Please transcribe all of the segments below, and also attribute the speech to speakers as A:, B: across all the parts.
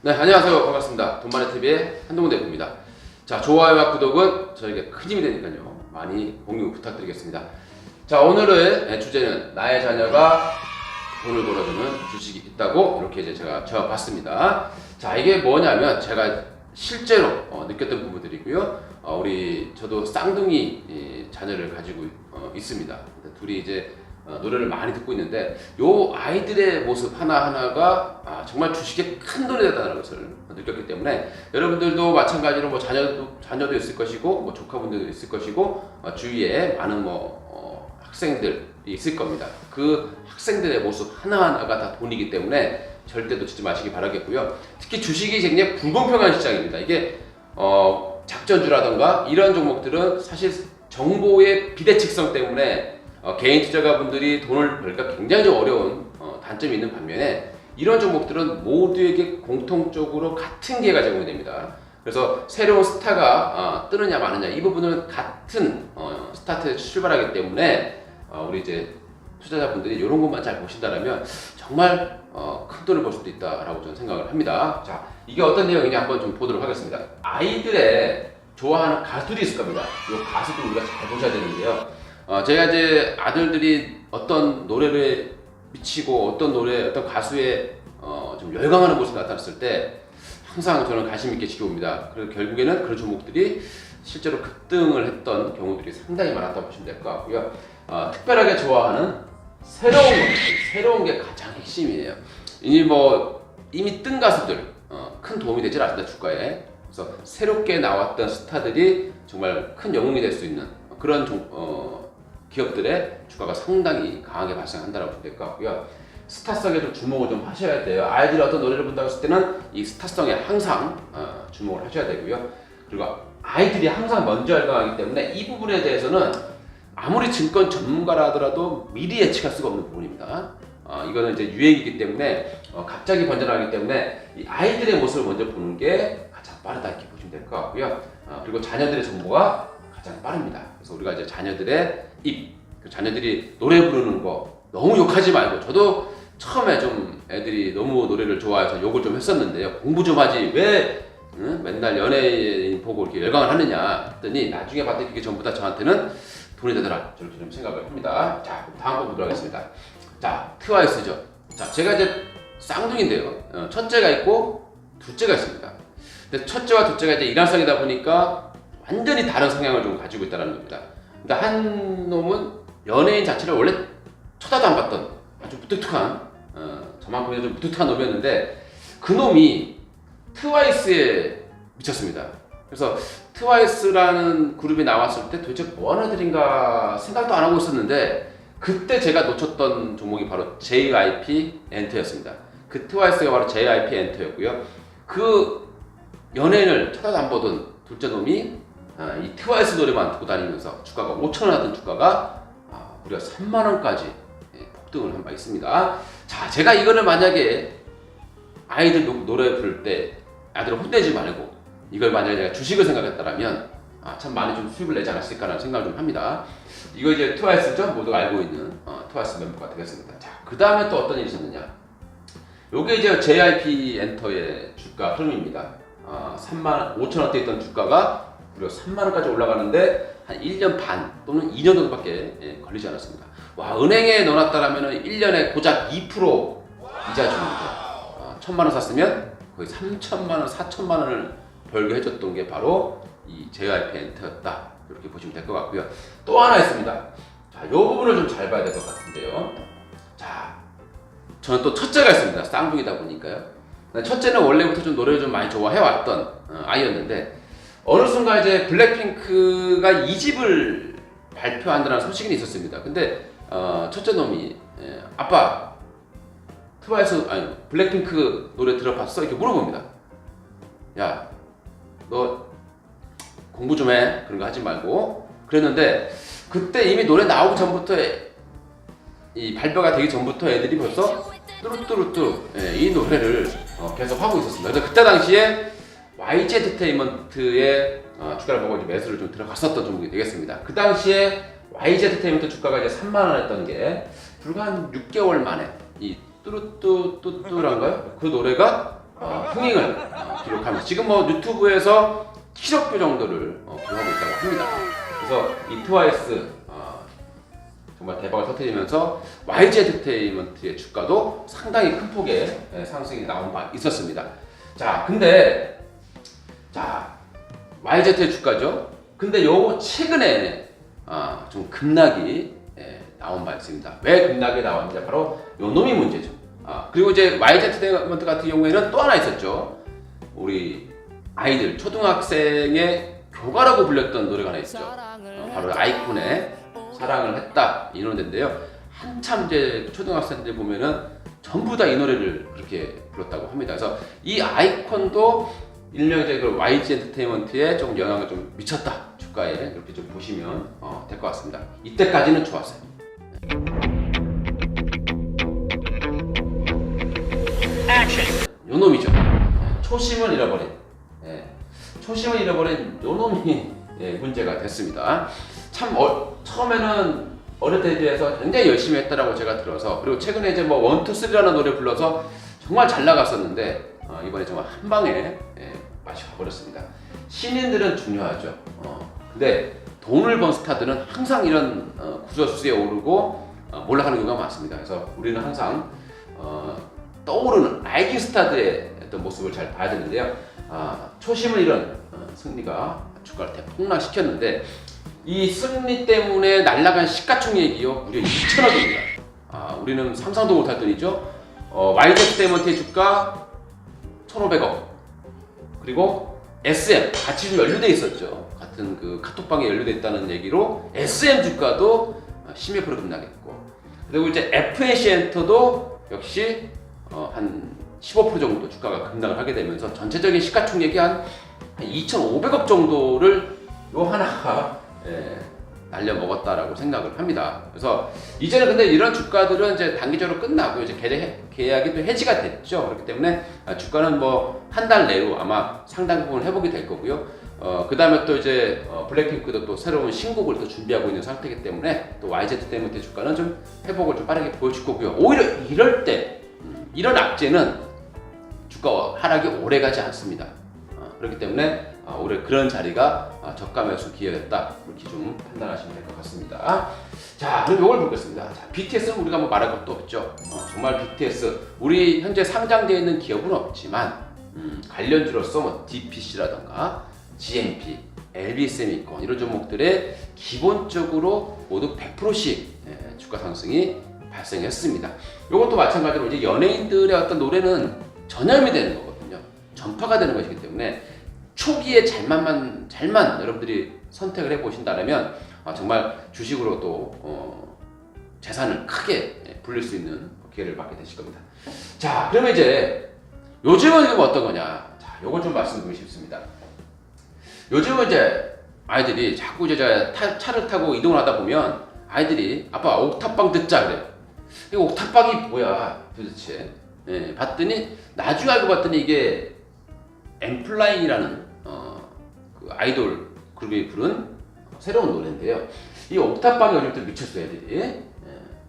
A: 네, 안녕하세요. 반갑습니다. 돈마네TV의 한동훈 대표입니다. 자, 좋아요와 구독은 저에게 큰 힘이 되니까요. 많이 공유 부탁드리겠습니다. 자, 오늘의 주제는 나의 자녀가 돈을 벌어주는 주식이 있다고 이렇게 이제 제가 적어봤습니다. 자, 이게 뭐냐면 제가 실제로 어, 느꼈던 부분들이고요. 어, 우리 저도 쌍둥이 이, 자녀를 가지고 어, 있습니다. 둘이 이제 어, 노래를 많이 듣고 있는데 요 아이들의 모습 하나 하나가 아, 정말 주식에 큰 돈이 되다는 것을 느꼈기 때문에 여러분들도 마찬가지로 뭐 자녀도 자녀도 있을 것이고 뭐 조카분들도 있을 것이고 어, 주위에 많은 뭐 어, 학생들이 있을 겁니다. 그 학생들의 모습 하나 하나가 다 돈이기 때문에 절대 놓치지 마시기 바라겠고요. 특히 주식이 굉장히 불공평한 시장입니다. 이게 어, 작전주라던가 이런 종목들은 사실 정보의 비대칭성 때문에 어, 개인 투자가분들이 돈을 벌기가 굉장히 좀 어려운 어, 단점이 있는 반면에 이런 종목들은 모두에게 공통적으로 같은 기회가 제공이 됩니다. 그래서 새로운 스타가 어, 뜨느냐 마느냐 이 부분은 같은 어, 스타트에서 출발하기 때문에 어, 우리 이제 투자자분들이 이런 것만 잘 보신다면 정말 어, 큰 돈을 벌 수도 있다라고 저는 생각을 합니다. 자, 이게 어떤 내용이냐 한번 좀 보도록 하겠습니다. 아이들의 좋아하는 가수들이 있을 겁니다. 이 가수들 우리가 잘 보셔야 되는데요. 어, 제가 이제 아들들이 어떤 노래를 미치고 어떤 노래, 어떤 가수의 어, 좀 열광하는 모습이 나타났을 때 항상 저는 관심 있게 지켜봅니다. 그리고 결국에는 그런 종목들이 실제로 급등을 했던 경우들이 상당히 많았다고 보시면 될 것 같고요. 어, 특별하게 좋아하는 새로운 것, 새로운 게 가장 핵심이에요. 이미 뭐 이미 뜬 가수들 어, 큰 도움이 되질 않습니다 주가에. 그래서 새롭게 나왔던 스타들이 정말 큰 영웅이 될 수 있는 그런 종, 어, 기업들의 주가가 상당히 강하게 발생한다고 보면 될 것 같고요. 스타성에 좀 주목을 좀 하셔야 돼요. 아이들이 어떤 노래를 본다고 했을 때는 이 스타성에 항상 어, 주목을 하셔야 되고요. 그리고 아이들이 항상 먼저 열광하기 때문에 이 부분에 대해서는 아무리 증권 전문가라 하더라도 미리 예측할 수가 없는 부분입니다. 어, 이거는 이제 유행이기 때문에 어, 갑자기 번져나가기 때문에 이 아이들의 모습을 먼저 보는 게 가장 빠르다 이렇게 보시면 될 것 같고요. 어, 그리고 자녀들의 정보가 가장 빠릅니다. 그래서 우리가 이제 자녀들의 입, 그 자녀들이 노래 부르는 거 너무 욕하지 말고 저도 처음에 좀 애들이 너무 노래를 좋아해서 욕을 좀 했었는데요. 공부 좀 하지 왜 응? 맨날 연예인 보고 이렇게 열광을 하느냐 했더니 나중에 봤더니 그게 전부 다 저한테는 돈이 되더라 저렇게 좀 생각을 합니다. 자 다음 거 보도록 하겠습니다. 자 트와이스죠. 자 제가 이제 쌍둥이인데요. 어, 첫째가 있고 둘째가 있습니다. 근데 첫째와 둘째가 이제 일란성이다 보니까 완전히 다른 성향을 좀 가지고 있다는 겁니다. 근데 한 놈은 연예인 자체를 원래 쳐다도 안 봤던 아주 무뚝뚝한 어, 저만큼이나 좀 무뚝뚝한 놈이었는데 그 놈이 트와이스에 미쳤습니다. 그래서 트와이스라는 그룹이 나왔을 때 도대체 뭐 하는 애들인가 생각도 안 하고 있었는데 그때 제가 놓쳤던 종목이 바로 JYP 엔터였습니다. 그 트와이스가 바로 JYP 엔터였고요. 그 연예인을 쳐다도 안 보던 둘째 놈이 아, 이 트와이스 노래만 듣고 다니면서 주가가 5천 원 하던 주가가 아, 무려 3만 원까지 예, 폭등을 한 바 있습니다. 자, 제가 이거를 만약에 아이들 노- 노래 부를 때 아이들을 혼내지 말고 이걸 만약에 제가 주식을 생각했다면 아, 참 많이 좀 수익을 내지 않았을까라는 생각을 좀 합니다. 이거 이제 트와이스죠? 모두가 알고 있는 어, 트와이스 멤버가 되겠습니다. 자, 그 다음에 또 어떤 일이 있었느냐? 요게 이제 JIP 엔터의 주가 흐름입니다. 아, 3만 5천 원대 있던 주가가 무려 3만 원까지 올라가는데 한 1년 반 또는 2년 정도밖에 예, 걸리지 않았습니다. 와 은행에 넣어놨다라면 1년에 고작 2% 이자 줍니다. 아, 천만 원 샀으면 거의 3천만 원, 4천만 원을 벌게 해줬던 게 바로 이 JYP 엔터였다. 이렇게 보시면 될 것 같고요. 또 하나 있습니다. 자, 이 부분을 좀 잘 봐야 될 것 같은데요. 자, 저는 또 첫째가 있습니다. 쌍둥이다 보니까요. 첫째는 원래부터 좀 노래를 좀 많이 좋아해왔던 어, 아이였는데 어느 순간 이제 블랙핑크가 2집을 발표한다는 소식이 있었습니다. 근데 어, 첫째 놈이 예, 아빠 트와이스 아니 블랙핑크 노래 들어봤어? 이렇게 물어봅니다. 야, 너 공부 좀 해. 그런 거 하지 말고. 그랬는데 그때 이미 노래 나오기 전부터 이 발표가 되기 전부터 애들이 벌써 뚜루뚜루뚜 예, 이 노래를 어, 계속 하고 있었습니다. 그래서 그때 당시에 YG 엔터테인먼트의 어, 주가를 보고 이제 매수를 좀 들어갔었던 종목이 되겠습니다. 그 당시에 YG 엔터테인먼트 주가가 이제 3만 원 했던 게 불과 한 6개월 만에 이 뚜루뚜뚜뚜란가요? 그 노래가 어, 흥행을 어, 기록하면서 지금 뭐 유튜브에서 7억 뷰 정도를 어, 기록하고 있다고 합니다. 그래서 이 트와이스 어, 정말 대박을 터뜨리면서 YG 엔터테인먼트의 주가도 상당히 큰 폭의 예, 상승이 나온 바 있었습니다. 자, 근데 자 엔터의 주가죠. 근데 요 최근에 아, 좀 급락이 예, 나온 바 있습니다. 왜 급락이 나왔는지 바로 요 놈이 문제죠. 아, 그리고 이제 YG 엔터테인먼트 같은 경우에는 또 하나 있었죠. 우리 아이들 초등학생의 교가라고 불렸던 노래가 하나 있죠. 어, 바로 아이콘의 사랑을 했다 이 노래인데요. 한참 이제 초등학생들 보면은 전부 다 이 노래를 그렇게 불렀다고 합니다. 그래서 이 아이콘도 일명 이제 그 YG 엔터테인먼트에 좀 영향을 좀 미쳤다 주가에 이렇게 좀 보시면 어, 될 것 같습니다. 이때까지는 좋았어요. 요 놈이죠. 초심을 잃어버린. 예. 초심을 잃어버린 요 놈이 예, 문제가 됐습니다. 참 어, 처음에는 어릴 때에 비해서 굉장히 열심히 했다라고 제가 들어서 그리고 최근에 이제 뭐 원투 쓰리라는 노래 불러서 정말 잘 나갔었는데 어, 이번에 정말 한 방에 예, 맛이 가버렸습니다. 신인들은 중요하죠. 어, 근데 돈을 번 스타들은 항상 이런 어, 구설수에 오르고 어, 몰락하는 경우가 많습니다. 그래서 우리는 항상 어, 떠오르는 아이기 스타들의 어떤 모습을 잘 봐야 되는데요. 아, 초심을 잃은 어, 승리가 주가를 대폭락시켰는데 이 승리 때문에 날라간 시가총액이요 무려 2천억입니다. 아, 우리는 상상도 못할 돈이죠. 어, YZ 스테이먼트의 주가 1,500억 그리고 SM 같이 좀 연루돼 있었죠. 같은 그 카톡방에 연루돼 있다는 얘기로 SM 주가도 10몇 프로 급락했고 그리고 이제 FNC 엔터도 역시 어, 한15% 정도 주가가 급락을 하게 되면서 전체적인 시가총액이 한 2,500억 정도를 요 하나가 예, 날려 먹었다라고 생각을 합니다. 그래서 이제는 근데 이런 주가들은 이제 단기적으로 끝나고 이제 계약, 계약이 또 해지가 됐죠. 그렇기 때문에 아, 주가는 뭐 한 달 내로 아마 상당 부분 회복이 될 거고요. 어, 그 다음에 또 이제 어, 블랙핑크도 또 새로운 신곡을 또 준비하고 있는 상태이기 때문에 또 YZ 때문에 주가는 좀 회복을 좀 빠르게 보여줄 거고요. 오히려 이럴 때 음, 이런 악재는 주가 하락이 오래 가지 않습니다. 어, 그렇기 때문에 어, 올해 그런 자리가 어, 저가 매수 기회였다 이렇게 좀 판단하시면 될 것 같습니다. 자, 그럼 이걸 보겠습니다. 자, BTS는 우리가 뭐 말할 것도 없죠. 어, 정말 BTS 우리 현재 상장되어 있는 기업은 없지만 음, 관련주로서 뭐 DPC라던가 GMP, LB세미콘 이런 종목들의 기본적으로 모두 100%씩 예, 주가 상승이 발생했습니다. 이것도 마찬가지로 이제 연예인들의 어떤 노래는 전염이 되는 거거든요. 전파가 되는 것이기 때문에 초기에 잘만만 잘만 여러분들이 선택을 해 보신다면 아, 정말 주식으로도 어, 재산을 크게 예, 불릴 수 있는 기회를 받게 되실 겁니다. 자, 그러면 이제 요즘은 이거 어떤 거냐? 자, 요걸 좀 말씀드리고 싶습니다. 요즘은 이제 아이들이 자꾸 이제 차를 타고 이동을 하다 보면 아이들이 아빠 옥탑방 듣자 그래요. 이 옥탑방이 뭐야 도대체? 예, 봤더니 나중에 알고 봤더니 이게 엠플라인이라는 어, 그 아이돌 그룹이 부른 새로운 노래인데요. 이 옥탑방에 요즘 또 미쳤어요 애들이. 예,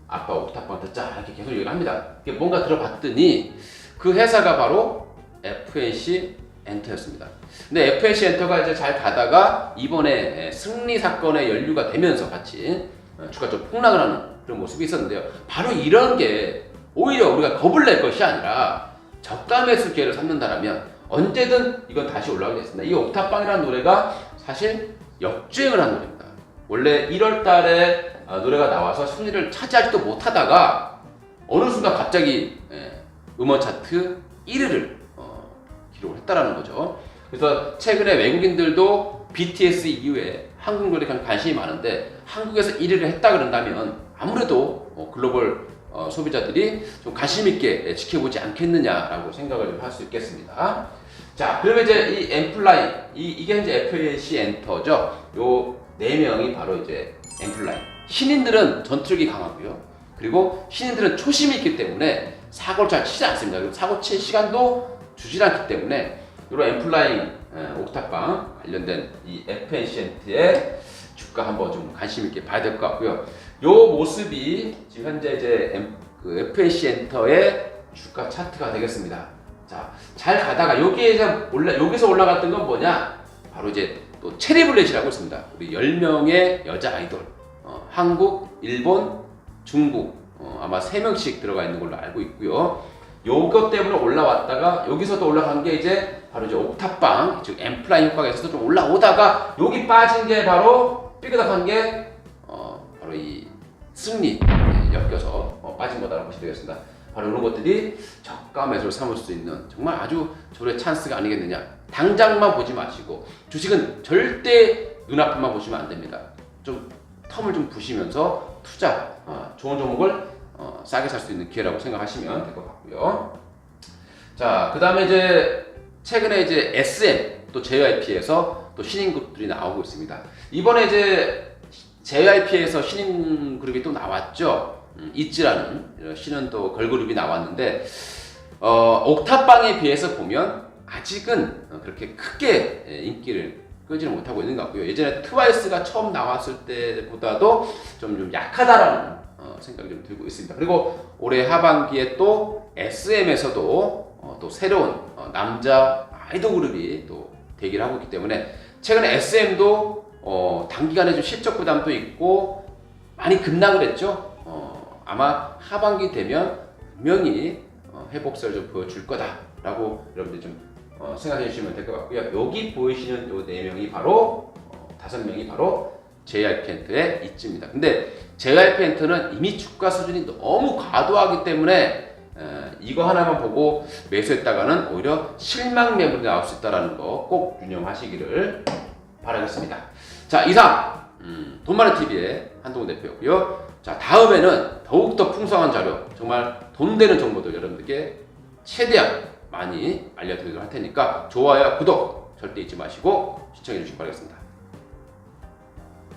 A: 아빠 옥탑방 듣자 이렇게 계속 얘기를 합니다. 이게 뭔가 들어봤더니 그 회사가 바로 FNC 엔터였습니다. 근데 FNC 엔터가 이제 잘 가다가 이번에 예, 승리 사건에 연루가 되면서 같이 어, 주가 좀 폭락을 하는 그런 모습이 있었는데요. 바로 이런 게 오히려 우리가 겁을 낼 것이 아니라 저가 매수 기회를 삼는다라면 언제든 이건 다시 올라오게 됐습니다. 이 옥탑방이라는 노래가 사실 역주행을 한 노래입니다. 원래 1월 달에 아, 노래가 나와서 순위를 차지하지도 못하다가 어느 순간 갑자기 예, 음원 차트 1위를 어, 기록을 했다라는 거죠. 그래서 최근에 외국인들도 BTS 이후에 한국 노래에 관심이 많은데 한국에서 1위를 했다 그런다면 아무래도 어, 글로벌 어, 소비자들이 좀 관심 있게 예, 지켜보지 않겠느냐라고 생각을 좀할수 있겠습니다. 자, 그러면 이제 이 엠플라이 이 이게 이제 FAC 엔터죠. 요 네 명이 바로 이제 엠플라이. 신인들은 전투력이 강하고요. 그리고 신인들은 초심이 있기 때문에 사고를 잘 치지 않습니다. 그리고 사고 칠 시간도 주질 않기 때문에 이런 엠플라잉 에, 옥탑방 관련된 이 FNC의 주가 한번 좀 관심 있게 봐야 될 것 같고요. 요 모습이 지금 현재 이제 그 FNC 엔터의 주가 차트가 되겠습니다. 자, 잘 가다가 여기에서 올라 여기서 올라갔던 건 뭐냐? 바로 이제 또 체리블렛이라고 있습니다. 우리 10명의 여자 아이돌. 어, 한국, 일본, 중국 어, 아마 3명씩 들어가 있는 걸로 알고 있고요. 요것 때문에 올라왔다가 여기서도 올라간 게 이제 바로 이제 옥탑방 즉 엠플라이 효과에서도 좀 올라오다가 여기 빠진 게 바로 삐그덕한 게 어, 바로 이 승리 예, 엮여서 어, 빠진 거다라고 보시면 되겠습니다. 바로 이런 것들이 저가 매수를 삼을 수 있는 정말 아주 저의 찬스가 아니겠느냐. 당장만 보지 마시고 주식은 절대 눈앞만 보시면 안 됩니다. 좀 텀을 좀 부시면서 투자 어, 좋은 종목을 어, 싸게 살 수 있는 기회라고 생각하시면 될 것 같고요. 자, 그 다음에 이제 최근에 이제 SM 또 JYP에서 또 신인 그룹들이 나오고 있습니다. 이번에 이제 JYP에서 신인 그룹이 또 나왔죠. 음, 있지라는 또 걸그룹이 나왔는데 어, 옥탑방에 비해서 보면 아직은 어, 그렇게 크게 예, 인기를 끄지는 못하고 있는 것 같고요. 예전에 트와이스가 처음 나왔을 때보다도 좀, 좀 약하다라는 어, 생각이 좀 들고 있습니다. 그리고 올해 하반기에 또 SM에서도 어, 또 새로운 어, 남자 아이돌 그룹이 또 대기를 하고 있기 때문에 최근에 SM도 어, 단기간에 좀 실적 부담도 있고 많이 급락을 했죠. 어, 아마 하반기 되면 분명히 어, 회복세를 좀 보여줄 거다라고 여러분들 좀 어, 생각해 주시면 될 것 같고요. 여기 보이시는 요 네 명이 바로 어, 다섯 명이 바로 JR 펜트의 이쯤입니다. 근데 JR 펜트는 이미 주가 수준이 너무 과도하기 때문에 에, 이거 하나만 보고 매수했다가는 오히려 실망 매물이 나올 수 있다는 거 꼭 유념하시기를 바라겠습니다. 자 이상 음, 돈마는 TV의 한동훈 대표였고요. 자 다음에는 더욱더 풍성한 자료 정말 돈 되는 정보들 여러분들께 최대한 많이 알려드리도록 할 테니까 좋아요 구독 절대 잊지 마시고 시청해 주시기 바라겠습니다.